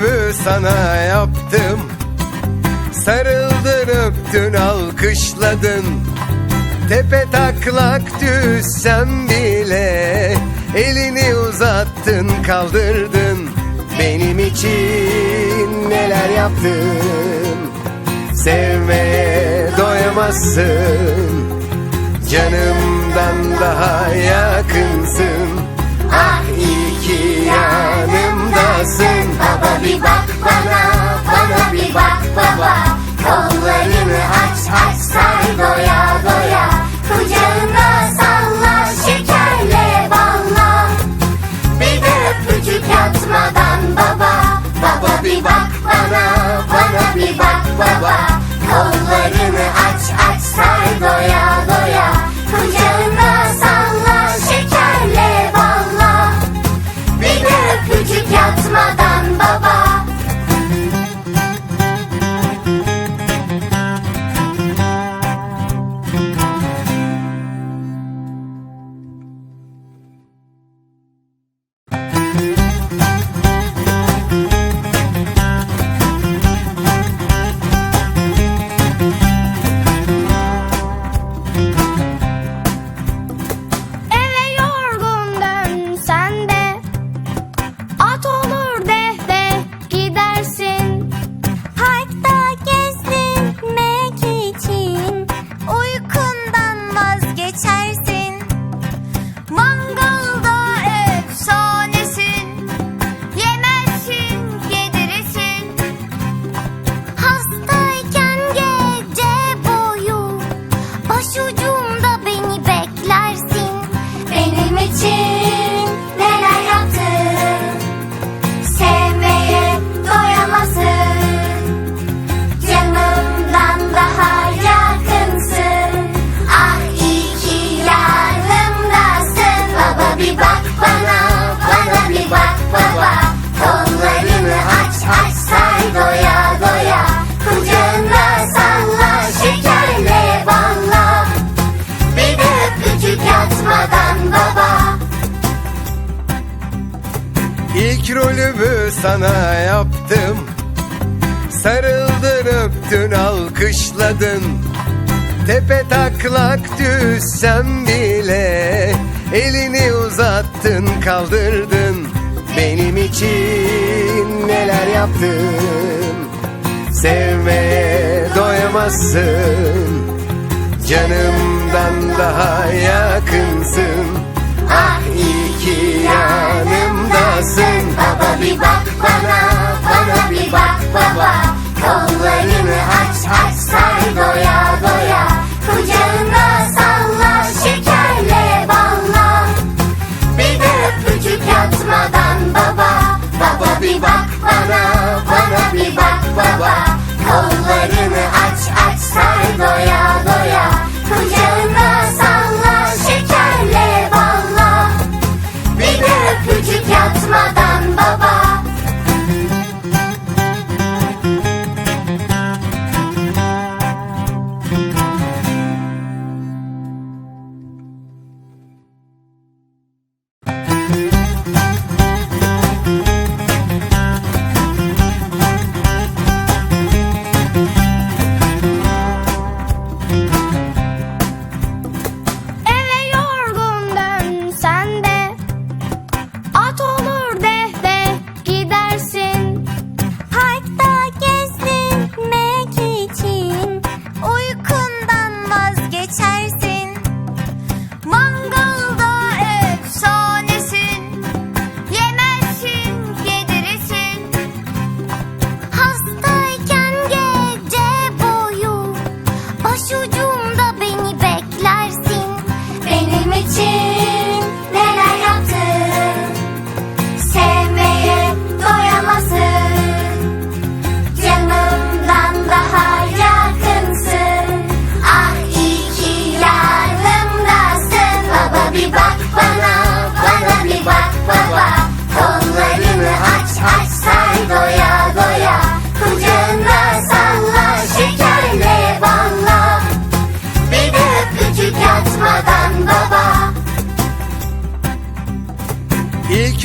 Rolümü sana yaptım. Sarıldın öptün alkışladın. Tepe taklak düşsem bile Elini uzattın kaldırdın. Benim için neler yaptın? Sevmeye doyamazsın. Canımdan daha yakınsın. Ah iyi ki yanımdasın Baba bir bak bana, bana bir bak baba. Kollarını aç aç sar doya doya. Kucağında salla sana yaptım. Sarıldın öptün alkışladın. Tepe taklak düşsem bile Elini uzattın kaldırdın. Benim için neler yaptın? Sevmeye doyamazsın. Canımdan daha Kollarını aç aç say doya doya. Kucağında salla şekerle balla. Bir de öpücük yatmadan baba. Baba bir bak bana, bana bir bak baba. Kollarını aç aç say doya doya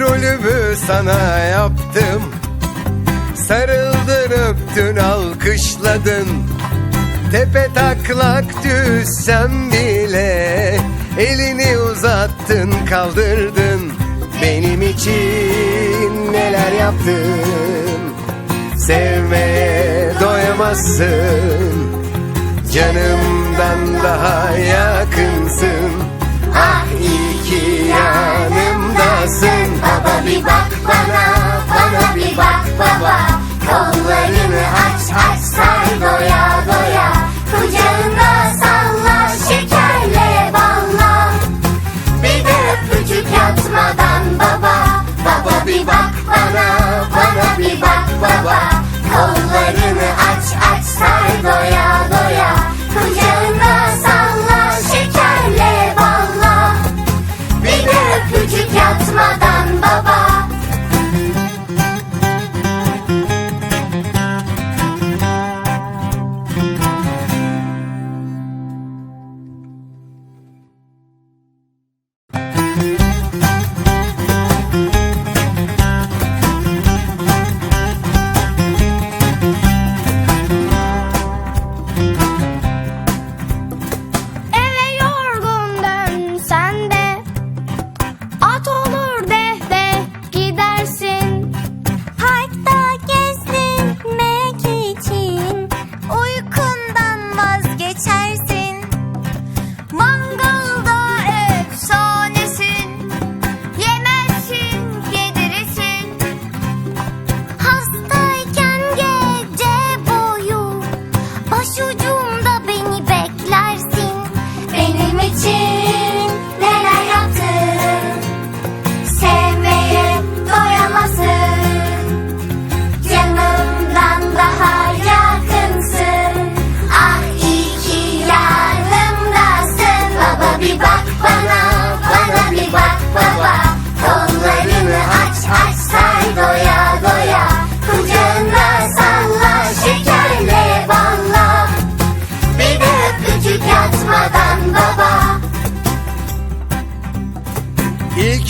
rolümü sana yaptım. Sarıldın öptün alkışladın. Tepe taklak düşsem bile Elini uzattın kaldırdın. Benim için neler yaptın? Sevmeye doyamazsın. Canımdan daha yakınsın. Ah iyi ki yanımdasın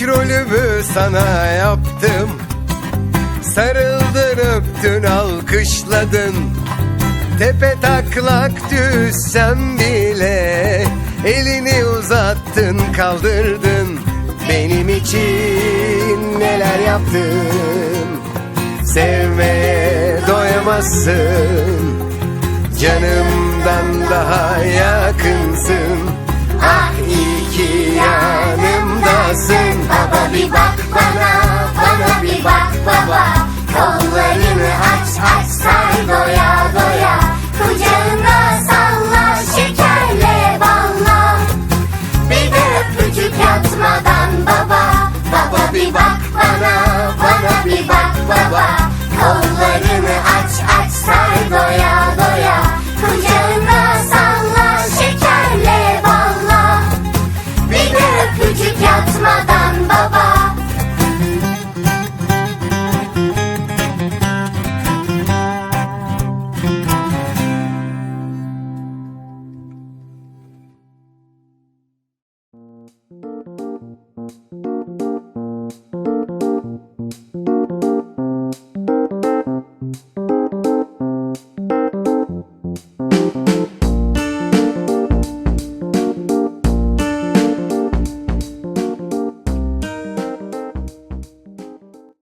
İlk rolümü sana yaptım. Sarıldın öptün alkışladın. Tepe taklak düşsem bile Elini uzattın kaldırdın. Benim için neler yaptın? Sevmeye doyamazsın. Canımdan daha yakınsın. Ah iyi ki yanımdasın Baba bir bak bana, bana bir bak baba. Kollarını